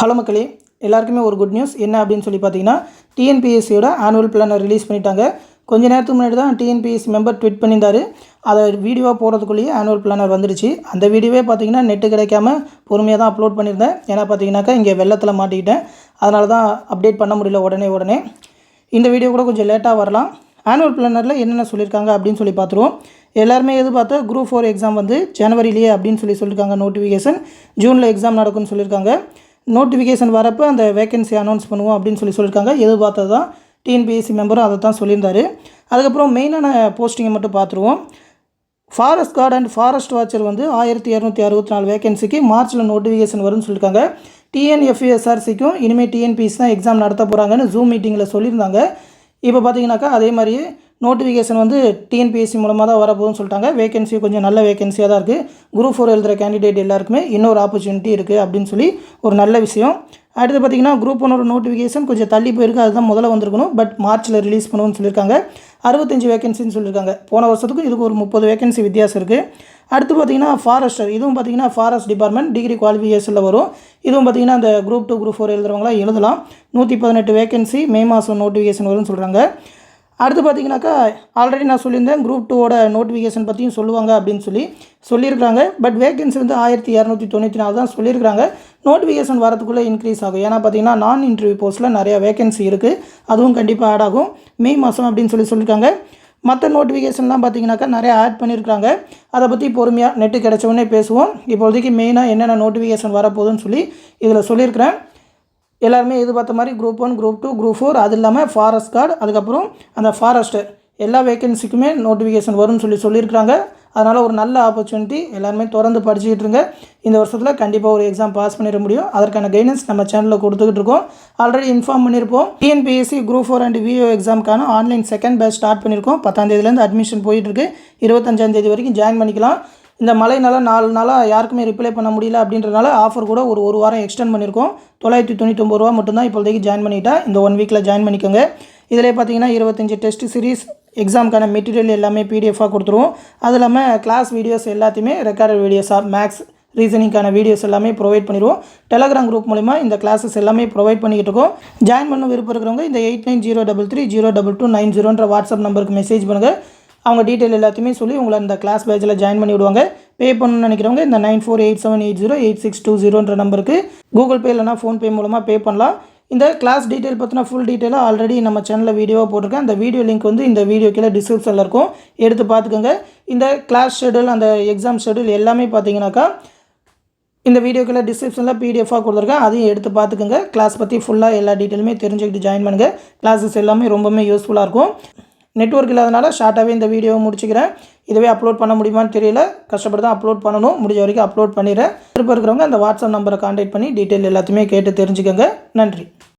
Hello மக்களே எல்லாருக்குமே ஒரு குட் நியூஸ் என்ன அப்படின்னு சொல்லி பார்த்தீங்கன்னா டிஎன்பிஎஸ்சியோட ஆனுவல் பிளானை ரிலீஸ் பண்ணிட்டாங்க. கொஞ்ச நேரத்துக்கு முன்னாடி தான் டிஎன்பிஎஸ்சி மெம்பர் ட்வீட் பண்ணியிருந்தார். அதை வீடியோவாக போகிறதுக்குள்ளேயே ஆனுவல் பிளானர் வந்துடுச்சு அந்த வீடியோவே பார்த்தீங்கன்னா நெட்டு கிடைக்காம பொறுமையாக தான் அப்லோட் பண்ணியிருந்தேன். ஏன்னா பார்த்தீங்கன்னாக்கா இங்கே வெள்ளத்தில் மாட்டிக்கிட்டேன். அதனால தான் அப்டேட் பண்ண முடியல உடனே உடனே. இந்த வீடியோ கூட கொஞ்சம் லேட்டாக வரலாம். ஆனுவல் பிளானரில் என்னென்ன சொல்லியிருக்காங்க அப்படின்னு சொல்லி பார்த்துருவோம். எல்லாருமே எதிர்பார்த்தா குரூப் ஃபோர் எக்ஸாம் வந்து ஜனவரிலேயே அப்படின்னு சொல்லி சொல்லியிருக்காங்க நோட்டிஃபிகேஷன் ஜூனில் எக்ஸாம் நடக்கும்னு சொல்லியிருக்காங்க. நோட்டிஃபிகேஷன் வரப்போ அந்த வேகன்சி அனௌன்ஸ் பண்ணுவோம் அப்படின்னு சொல்லி சொல்லியிருக்காங்க. எதிர்பார்த்தது தான் டிஎன்பிஎஸ்சி மெம்பரும் அதை தான் சொல்லியிருந்தார். அதுக்கப்புறம் மெயினான போஸ்டிங்கை மட்டும் பார்த்துருவோம். Forest guard and forest watcher வந்து ஆயிரத்தி இரநூத்தி அறுபத்தி நாலு வேகன்சிக்கு மார்ச்சில் நோட்டிஃபிகேஷன் வரும்னு சொல்லியிருக்காங்க. டிஎன்எஃப்எஸ்ஆர்சிக்கும் இனிமேல் டிஎன்பிஎஸ் தான் எக்ஸாம் நடத்த போகிறாங்கன்னு ஜூம் மீட்டிங்கில் சொல்லியிருந்தாங்க. இப்போ பார்த்தீங்கன்னாக்கா அதே மாதிரியே நோட்டிஃபிகேஷன் வந்து டிஎன்பிஎஸ்சி மூலமாக தான் வரப்போகுதுன்னு சொல்லிட்டாங்க. வேகன்சி கொஞ்சம் நல்ல வேகன்சியாக தான் இருக்குது குரூப் ஃபோர் எழுதுகிற கேண்டிடேட் எல்லாருக்குமே இன்னொரு ஆப்பர்ச்சுனிட்டி இருக்குது அப்படின்னு சொல்லி ஒரு நல்ல விஷயம். அடுத்து பார்த்தீங்கன்னா குரூப் ஒன்னோட நோட்டிஃபிகேஷன் கொஞ்சம் தள்ளி போயிருக்கு. அதுதான் முதல்ல வந்திருக்கணும். பட் மார்ச்சில் ரிலீஸ் பண்ணுவோம்னு சொல்லியிருக்காங்க. அறுபத்தஞ்சு வேகன்சின்னு சொல்லியிருக்காங்க. போன வருஷத்துக்கும் இதுக்கு ஒரு முப்பது வேகன்சி வித்தியாசம் இருக்குது அடுத்து பார்த்தீங்கன்னா ஃபாரஸ்டர் இதுவும் பார்த்தீங்கன்னா ஃபாரஸ்ட் டிபார்ட்மெண்ட் டிகிரி குவாலிஃபிகேஷனில் வரும். இதுவும் பார்த்தீங்கன்னா அந்த குரூப் டூ குரூப் ஃபோர் எழுதுறவங்களாம் எழுதலாம். நூற்றி பதினெட்டு வேகன்சி மே மாதம் நோட்டிஃபிகேஷன் வரும்னு சொல்கிறாங்க அடுத்து பார்த்தீங்கன்னாக்கா ஆல்ரெடி நான் சொல்லியிருந்தேன் குரூப் டூவோட நோட்டிஃபிகேஷன் பற்றியும் சொல்லுவாங்க அப்படின்னு சொல்லி சொல்லியிருக்காங்க பட் வேகன்சி வந்து ஆயிரத்தி இரநூத்தி தொண்ணூற்றி நாலு தான் சொல்லியிருக்காங்க நோட்டிஃபிகேஷன் வரதுக்குள்ளே இன்க்ரீஸ் ஆகும். ஏன்னா பார்த்தீங்கன்னா நான் இன்டர்வியூ போஸ்ட்டில் நிறையா வேகன்சி இருக்குது அதுவும் கண்டிப்பாக ஆட் ஆகும். மே மாதம் அப்படின்னு சொல்லி சொல்லியிருக்காங்க. மற்ற நோட்டிஃபிகேஷன்லாம் பார்த்தீங்கன்னாக்கா நிறையா ஆட் பண்ணியிருக்காங்க அதை பற்றி பொறுமையாக நெட்டு கிடச்சவொடனே பேசுவோம். இப்போதைக்கு மெயினாக என்னென்ன நோட்டிஃபிகேஷன் வரப்போகுதுன்னு சொல்லி இதில் சொல்லியிருக்கிறேன். எல்லாருமே எதிர்பார்த்த மாதிரி group one group two group four அது இல்லாமல் ஃபாரஸ்ட் கார்டு அதுக்கப்புறம் அந்த ஃபாரஸ்ட்டு எல்லா வேகன்சிக்குமே நோட்டிஃபிகேஷன் வரும்னு சொல்லி சொல்லியிருக்கிறாங்க. அதனால் ஒரு நல்ல ஆப்பர்ச்சுனிட்டி எல்லாருமே தொடர்ந்து படிச்சுக்கிட்டு இருங்க. இந்த வருஷத்தில் கண்டிப்பாக ஒரு எக்ஸாம் பாஸ் பண்ணிட முடியும். அதற்கான கைடன்ஸ் நம்ம சேனலில் கொடுத்துக்கிட்டு இருக்கோம். ஆல்ரெடி இன்ஃபார்ம் பண்ணியிருப்போம். TNPSC group four and VO எக்ஸாமுக்கான online second batch start பண்ணியிருக்கோம். பத்தாம் தேதியிலேருந்து அட்மிஷன் போயிட்டுருக்கு இருபத்தஞ்சாம் தேதி வரைக்கும் ஜாயின் பண்ணிக்கலாம். இந்த மழைனால நாலு நாளாக யாருக்குமே ரிப்ளை பண்ண முடியல அப்படின்றனால ஆஃபர் கூட ஒரு ஒரு வாரம் எக்ஸ்டெண்ட் பண்ணியிருக்கோம். தொள்ளாயிரத்தி தொண்ணூத்தொம்பது ரூபா மட்டும்தான் இப்போதைக்கு ஜாயின் பண்ணிட்டா. இந்த ஒன் வீக்கில் ஜாயின் பண்ணிக்கோங்க. இதில் பார்த்தீங்கன்னா இருபத்தஞ்சி டெஸ்ட் சீரிஸ் எக்ஸாமுக்கான மெட்டீரியல் எல்லாமே பிடிஎஃபாக கொடுத்துருவோம். அது இல்லாமல் கிளாஸ் வீடியோஸ் எல்லாத்தையுமே ரெக்கார்டட் வீடியோஸாக மேக்ஸ் ரீசனிங்கான வீடியோஸ் எல்லாமே ப்ரொவைட் பண்ணிடுவோம். டெலகிராம் குரூப் மூலிமா இந்த கிளாஸஸ் எல்லாமே ப்ரொவைட் பண்ணிக்கிட்டு இருக்கோம். ஜாயின் பண்ண விருப்பம் இருக்கிறவங்க இந்த eight nine zero double three zero double two nine ஜீரோன்ற WhatsApp நம்பருக்கு மெசேஜ் பண்ணுங்கள் அவங்க டீட்டெயில் எல்லாத்தையுமே சொல்லி உங்களை அந்த கிளாஸ் பேட்சில் ஜாயின் பண்ணி விடுவாங்க. பே பண்ணணும்னு நினைக்கிறவங்க இந்த nine four eight seven eight zero eight six two ஜீரோன்ற நம்பருக்கு கூகுள் பே இல்லைனா ஃபோன்பே மூலமாக பே பண்ணலாம். இந்த கிளாஸ் டீட்டெயில் பற்றின ஃபுல் டீட்டெயிலாக ஆல்ரெடி நம்ம சேனலில் வீடியோவாக போட்டிருக்கேன். அந்த வீடியோ லிங்க் வந்து இந்த வீடியோ கீழே டிஸ்கிரிப்ஷனில் இருக்கும். எடுத்து பார்த்துக்கோங்க. இந்த கிளாஸ் ஷெடியூல் அந்த எக்ஸாம் ஷெடியூல் எல்லாமே பார்த்தீங்கன்னாக்கா இந்த வீடியோக்கில் டிஸ்கிரிப்ஷனில் பிடிஎஃபாக கொடுத்துருக்கேன். அதையும் எடுத்து பார்த்துக்கோங்க. கிளாஸ் பற்றி ஃபுல்லாக எல்லா டீட்டெயிலுமே தெரிஞ்சுக்கிட்டு ஜாயின் பண்ணுங்கள் கிளாஸஸ் எல்லாமே ரொம்பவுமே யூஸ்ஃபுல்லாக இருக்கும். நெட்ஒர்க் இல்லாதனால ஷார்ட்டாகவே இந்த வீடியோவை முடிச்சுக்கிறேன். இதுவே அப்லோட் பண்ண முடியுமான்னு தெரியல. கஷ்டப்பட்டு தான் அப்லோட் பண்ணணும். முடிஞ்ச வரைக்கும் அப்லோட் பண்ணிடுறேன். திருப்ப இருக்கிறவங்க அந்த வாட்ஸ்அப் நம்பரை கான்டாக்ட் பண்ணி டீட்டெயில் எல்லாத்தையுமே கேட்டு தெரிஞ்சுக்கோங்க. நன்றி.